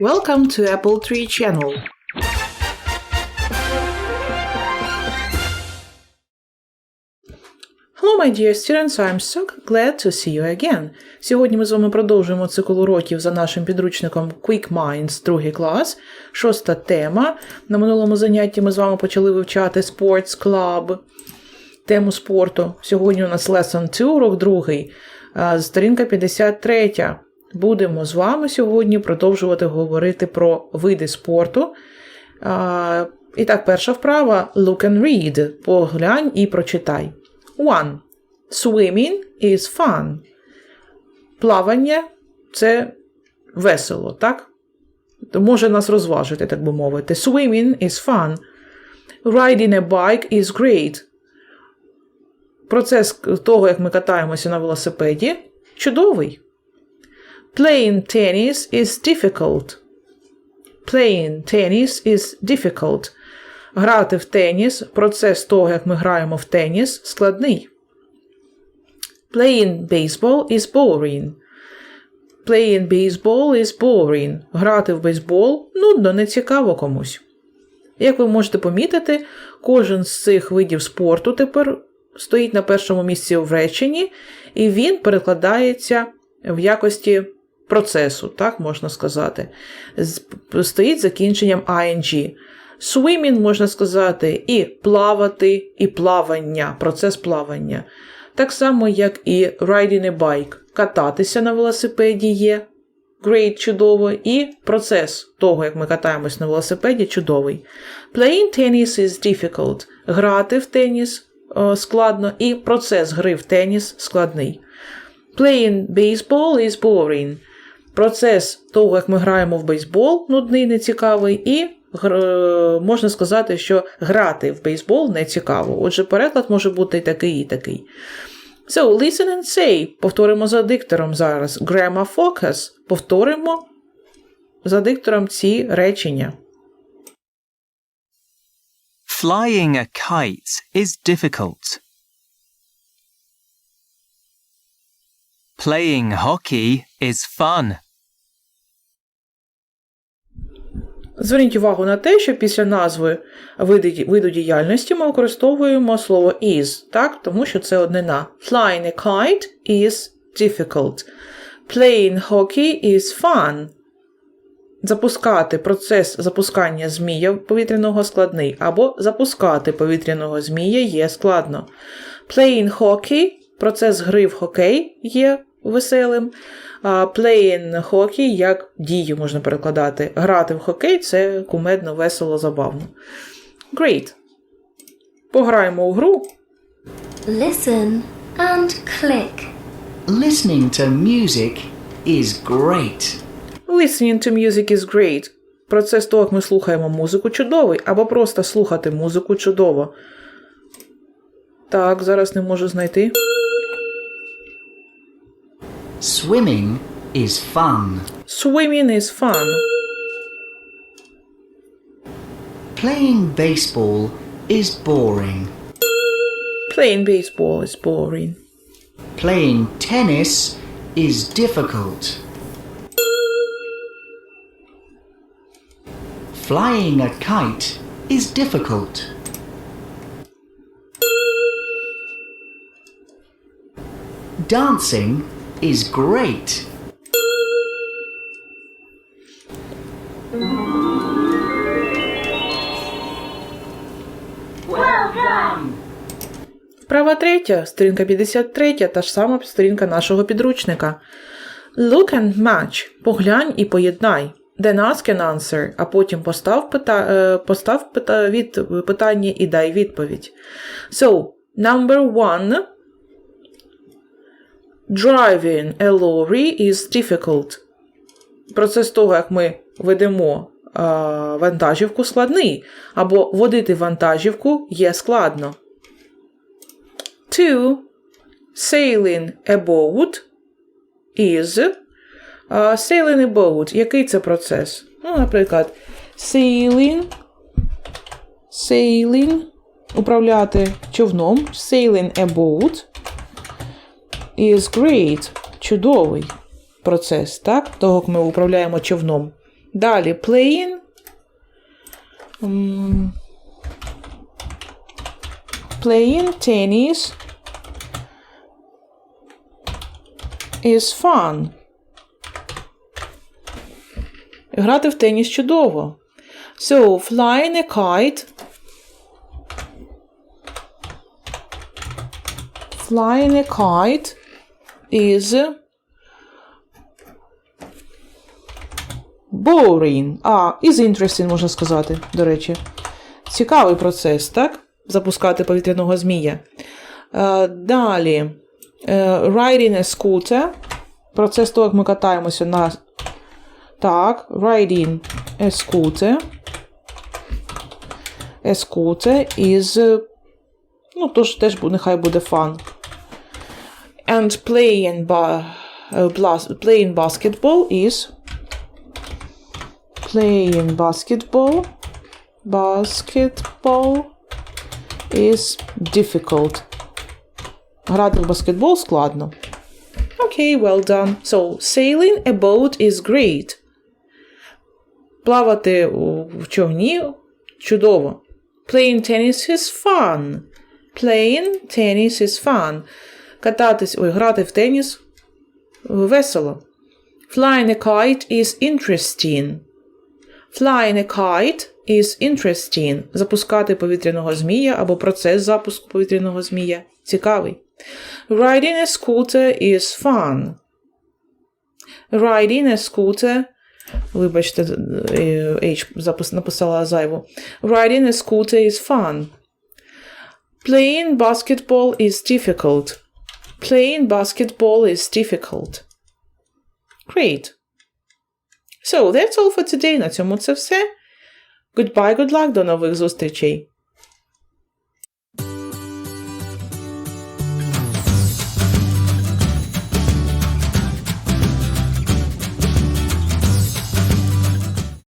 Welcome to Apple Tree Channel. Hello, my dear students, I'm so glad to see you again. Сьогодні ми з вами продовжуємо цикл уроків за нашим підручником Quick Minds, другий клас, шоста тема. На минулому занятті ми з вами почали вивчати Sports Club, тему спорту. Сьогодні у нас Lesson 2, урок другий, сторінка 53. Будемо з вами сьогодні продовжувати говорити про види спорту. І так, перша вправа Look and read. Поглянь і прочитай. One. Swimming is fun. Плавання це весело, так? Може нас розважити, так би мовити. Swimming is fun. Riding a bike is great. Процес того, як ми катаємося на велосипеді, чудовий. Playing tennis is difficult. Playing tennis is difficult. Грати в теніс, процес того, як ми граємо в теніс, складний. Playing baseball is boring. Playing baseball is boring. Грати в бейсбол нудно, не цікаво комусь. Як ви можете помітити, кожен з цих видів спорту тепер стоїть на першому місці в реченні, і він перекладається в якості процесу, так можна сказати. Стоїть закінченням ing. Swimming можна сказати і плавати, і плавання, процес плавання. Так само, як і riding a bike. Кататися на велосипеді є great, чудово, і процес того, як ми катаємось на велосипеді, чудовий. Playing tennis is difficult. Грати в теніс е, складно, і процес гри в теніс складний. Playing baseball is boring. Процес того, як ми граємо в бейсбол, нудний, нецікавий, і гр- можна сказати, що грати в бейсбол не цікаво. Отже, переклад може бути і такий, і такий. So, listen and say. Повторимо за диктором зараз. Grammar focus. Повторимо за диктором ці речення. Flying a kite is difficult. Playing hockey is fun. Зверніть увагу на те, що після назви виду діяльності ми використовуємо слово is, так? тому що це однина. Flying a kite is difficult. Playing hockey is fun. Запускати процес запускання змія повітряного складний, або запускати повітряного змія є складно. Playing hockey процес гри в хокей є веселим. Playing hockey як дію можна перекладати. Грати в хокей це кумедно, весело, забавно. Great. Пограємо у гру. Listen and click. Listening to music is great. Listening to music is great. Процес того, як ми слухаємо музику, чудовий, або просто слухати музику чудово. Так, зараз не можу знайти. Swimming is fun. Swimming is fun. Playing baseball is boring. Playing baseball is boring. Playing tennis is difficult. Flying a kite is difficult. Dancing is great. Права третя, сторінка 53, та ж сама сторінка нашого підручника. Look and match. Поглянь і поєднай. Then ask and answer, а потім постав, пита, е, постав пита, від, питання і дай відповідь. So, number one. Driving a lorry is difficult. Процес того, як ми ведемо а, вантажівку, складний. Або водити вантажівку є складно. Two. Sailing a boat is. А, sailing a boat. Який це процес? Ну, наприклад, sailing. Sailing. Управляти човном. Sailing a boat is great. Чудовий процес, так? Того, як ми управляємо човном. Далі playing. Playing tennis is fun. Грати в теніс чудово. So, flying a kite. Flying a kite is boring. А, is interesting, можна сказати, до речі. Цікавий процес, так? Запускати повітряного змія. Е, далі. Е, riding a scooter. Процес того, як ми катаємося на. Так, riding a scooter. A scooter is. Ну, тож теж нехай буде fun. And playing, ba- е, blas- playing basketball is. Playing basketball. Basketball is difficult. Грати в баскетбол складно. Окей, well done. So, sailing a boat is great. Плавати у- в човні чудово. Playing tennis is fun. Playing tennis is fun. Кататись, ой, грати в теніс весело. Flying a kite is interesting. Flying a kite is interesting. Запускати повітряного змія або процес запуску повітряного змія. Цікавий. Riding a scooter is fun. Riding a scooter. Вибачте, е, H написала зайву. Riding a scooter is fun. Playing basketball is difficult. Playing basketball is difficult. Great. So, that's all for today. На цьому це все. Goodbye, good luck, до нових зустрічей.